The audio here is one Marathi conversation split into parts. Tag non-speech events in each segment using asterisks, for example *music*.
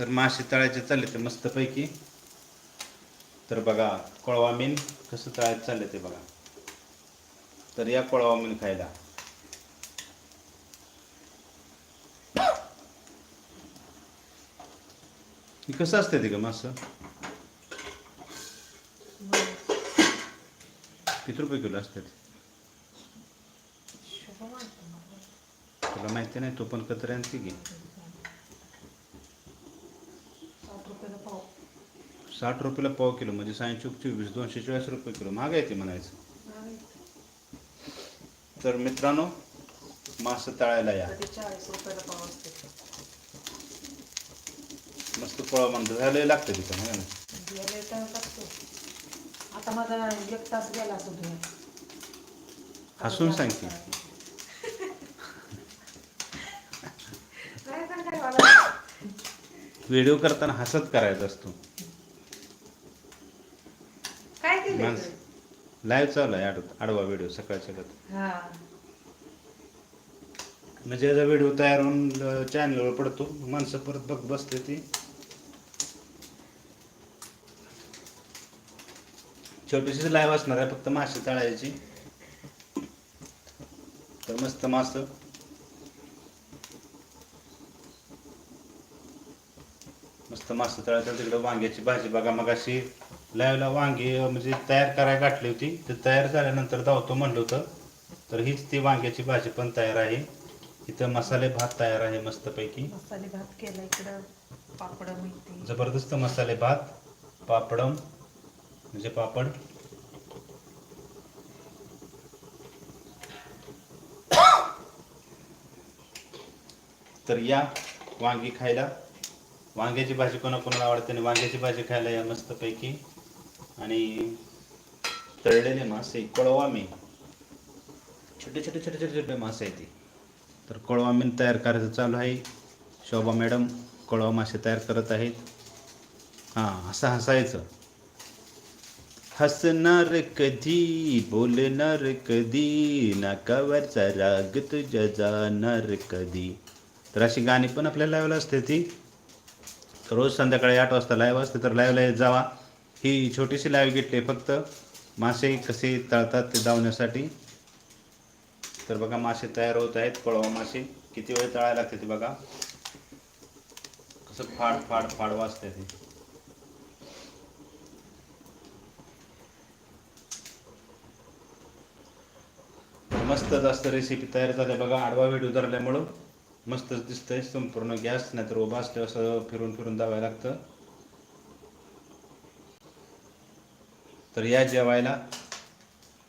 तर मासे तळायचे चालले ते मस्तपैकी. तर बघा कोळवा मीन कसं तळायचं चालले ते बघा. तर या कोळवा मीन खायला कसं असते ते का मासं? किती रुपये किलो असतात? तुला माहिती नाही तो पण कत्र आणते की साठ रुपयाला पाव किलो म्हणजे सायंशे चोवीस दोनशे चाळीस रुपये किलो. महाग आहे ते म्हणायचं. तर मित्रांनो मासं तळायला या. मस्त पोळा म्हणतो झालं लागतं तिथं ना आता माझा एक तास गेला हसून सांग की. *laughs* काय सांगाय मला व्हिडिओ करताना हसत करायचा असतो. काय केलं माणस. लाईव्ह चालू आहे आड आडवा व्हिडिओ सकाळच्या सकाळ हा. म्हणजे याचा व्हिडिओ तयार होऊन चॅनलवर पडतो. माणसं परत बघ बसते ती. छोटीशीच लाईव्ह असणार आहे फक्त मासे तळायची. तर मस्त मास. मस्त मास तळायचं तिकडे वांग्याची भाजी बघा मग अशी लाईव्हला वांगी म्हणजे तयार करायला गाठली होती. ते तयार झाल्यानंतर धावतो म्हणलं होतं. तर हीच ती वांग्याची भाजी पण तयार आहे. इथं मसाले भात तयार आहे मस्तपैकी. मसाले भात केला इकडं. जबरदस्त मसाले भात पापडम म्हणजे पापड. तर या वांगी खायला. वांग्याची भाजी कोणाकोणाला आवडते आणि वांग्याची भाजी खायला या मस्तपैकी. आणि तळलेले मासे कळवामी. छोटे छोटे छोटे छोटे छोटे मासे आहेत ते. तर कळवा तयार करायचं चालू आहे. शोभा मॅडम कळवा मासे तयार करत आहेत. हां असं हसायचं. हसणार कधी बोलणार कधी नाकावरचा राग तुझ्या जाणार कधी. तर अशी गाणी पण आपल्याला लावायला असते ती. रोज संध्याकाळी आठ वाजता लाईव्ह असते तर लाईव्हला जावा. ही छोटीशी लाईव्ह घेतली फक्त मासे कसे तळतात ते धावण्यासाठी तर बघा मासे तयार होत आहेत. कळवा मासे. किती वेळ तळायला लागते ते बघा. कसं फाड फाड फाड वाजते ते. मस्त जास्त रेसिपी तयार झाल्या. बघा आडवा व्हिडिओ धरल्यामुळं मस्तच दिसतंय. संपूर्ण गॅस नाहीतर उभा असल्यावर असं फिरून फिरून दावायला लागतं. तर या जेवायला.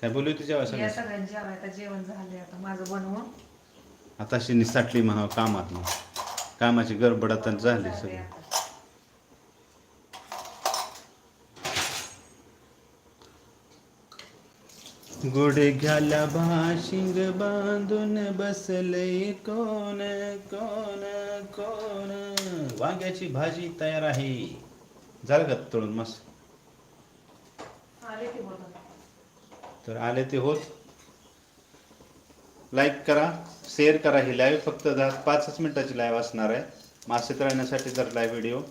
काय बोलू होती जेवाय या सगळं? सगळ्यांची आता जेवण झाले आता माझं बनवून. आता अशी निसाटली म्हणावं कामात मग. कामाची गडबड आता झाली झाले सगळी. आता. गुडघ्याला भाशिंग बांधून बसले कोण कोण कोण? वांग्याची भाजी तयार आहे. झालं का तळून मस्त? तर आले ते होत. लाईक करा शेअर करा. ही लाईव्ह फक्त दहा पाचच मिनिटाची लाईव्ह असणार आहे. मासे राहण्यासाठी जर लाईव्ह व्हिडिओ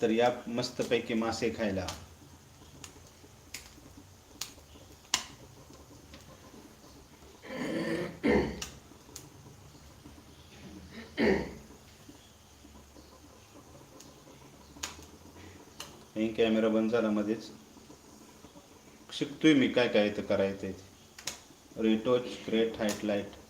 तर या मस्तपैकी मासे खायला. हे कॅमेरा बंद झाला मध्येच. शिकतोय मी काय काय इथं करायचं आहे रेटोच ग्रेट हाईट लाइट.